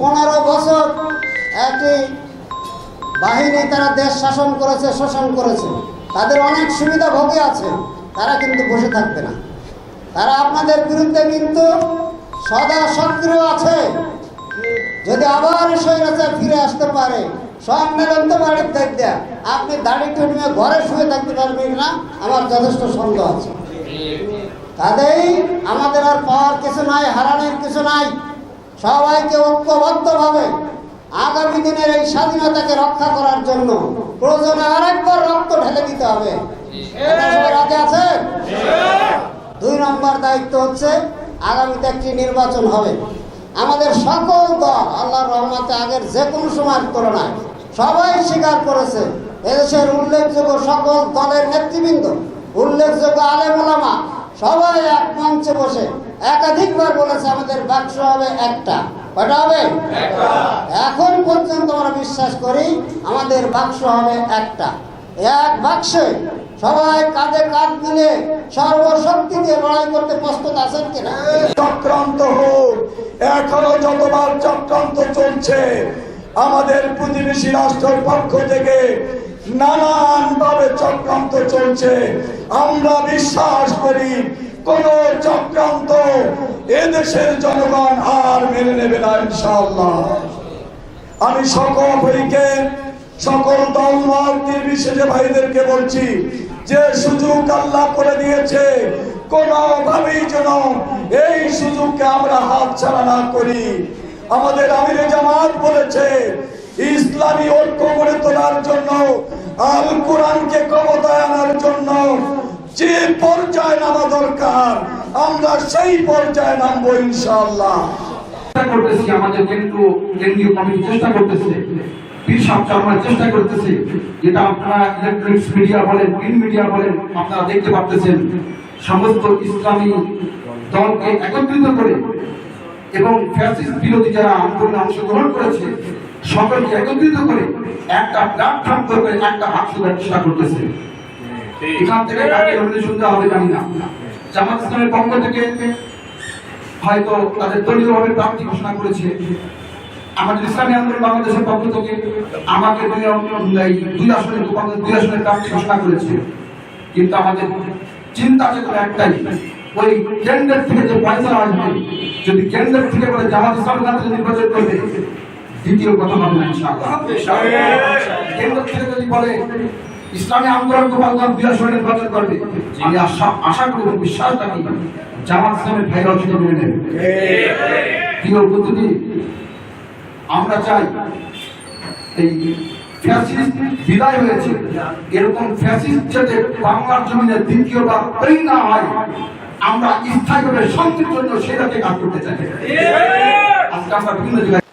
পনেরো বছর একটি বাহিনী তারা দেশ শাসন করেছে, শোষণ করেছে। তাদের অনেক সুবিধা ভোগে আছে, তারা কিন্তু বসে থাকবে না। তারা আপনাদের বিরুদ্ধে কিন্তু সদা সক্রিয় আছে। যদি আবার স্বৈরাচার ফিরে আসতে পারে সম্মেলন তো বাড়ির দেখতে আপনি দাড়ি টুটমে ঘরে শুয়ে থাকতে পারবেন না, আমার যথেষ্ট সন্দেহ আছে। তাতেই আমাদের আর পাওয়ার কিছু নাই, হারানোর কিছু নাই। সবাইকে ঐক্যবদ্ধভাবে আগামী দিনের এই স্বাধীনতাকে রক্ষা করার জন্য প্রয়োজনে আরেকবার রক্ত ঢেলে দিতে হবে। দুই নম্বর দায়িত্ব হচ্ছে আগামীতে একটি নির্বাচন হবে। আমাদের সকল দল আল্লাহর রহমতে আগের যে কোনো সময়ের তুলনায় সবাই স্বীকার করেছে, এদেশের উল্লেখযোগ্য সকল দলের নেতৃবৃন্দ, উল্লেখযোগ্য আলেমুলামা সবাই এক মঞ্চে বসে। একাধিকবার বলেছে আমাদের বাক্স হবে একটা। কয়টা হবে? এখন পর্যন্ত আমরা বিশ্বাস করি আমাদের বাক্স হবে একটা। এক বাক্সে সবাই কাঁধে কাঁধ মিলে সর্বশক্তি দিয়ে লড়াই করতে প্রস্তুত আছেন কিনা? চক্রান্ত হোক এখনও যতবার চক্রান্ত চলছে আমাদের প্রতিবেশী রাষ্ট্রের পক্ষ থেকে নানান ভাবে চক্রান্ত চলছে। আমরা বিশ্বাস করি, কোন চক্রান্ত এদেশের জনগণ আর মেনে নেবে না ইনশাআল্লাহ। আমি সকল ভাইকে, সকল দল মত নির্বিশেষে ভাইদেরকে বলছি, যে সুযোগ আল্লাহ করে দিয়েছে, কোনোভাবেই যেন এই সুযোগকে আমরা হাত ছাড়া না করি। আমাদের আমিরে জামাত বলেছে ইসলামী ঐক্য গড়ে তোলার জন্য, আল কোরআনকে ক্ষমতায় আনার জন্য যে পর্যায়ে নামা দরকার, আমরা সেই পর্যায়ে নামবো ইনশাআল্লাহ। আমাদের কেন্দ্রীয় করতেছে। যেটা আপনারা মিডিয়া প্রিন্ট মিডিয়া আপনারা দেখতে পাচ্ছেন সমস্ত ইসলামী দলকে একত্রিত করে এবং বিরোধী যারা আন্দোলনে অংশগ্রহণ করেছে সকলকে একত্রিত করে একটা প্ল্যাটফর্ম করে একটা হাত চেষ্টা করতেছে। এখান থেকে কাকে অভিযোগ শুনতে হবে জানি না। জামাত ইসলামের পক্ষ থেকে হয়তো তাদের দলীয়ভাবে প্রার্থী ঘোষণা করেছে। আমাদের ইসলামী আন্দোলন বাংলাদেশের পক্ষ থেকে আমাকে দুই এই দুই আসনে, দুই আসনের প্রার্থী ঘোষণা করেছে। কিন্তু আমাদের চিন্তা চেতনা একটাই, ওই কেন্দ্রের থেকে যে পয়সা আসবে যদি কেন্দ্রের থেকে বলে জামাত ইসলাম নির্বাচন করবে দ্বিতীয় কথা হবে কেন্দ্র থেকে যদি বলে, ইসলামী আন্দোলন গোপালগঞ্জ নির্বাচন করবে আমি আশা আশা করি এবং বিশ্বাস রাখি, জামাত ইসলামের ভাইরাও সেটা মেনে নেবে। প্রিয় বুদ্ধি আমরা চাই এই ফ্যাসিস্ট বিদায় হয়েছে। এরকম ফ্যাসিস্ট যাতে বাংলার জমিনে দ্বিতীয়বার তৈরি না হয়, আমরা স্থায়ীভাবে শান্তির জন্য সেটাকে কাজ করতে চাই। আজকে আমরা বিভিন্ন জায়গায়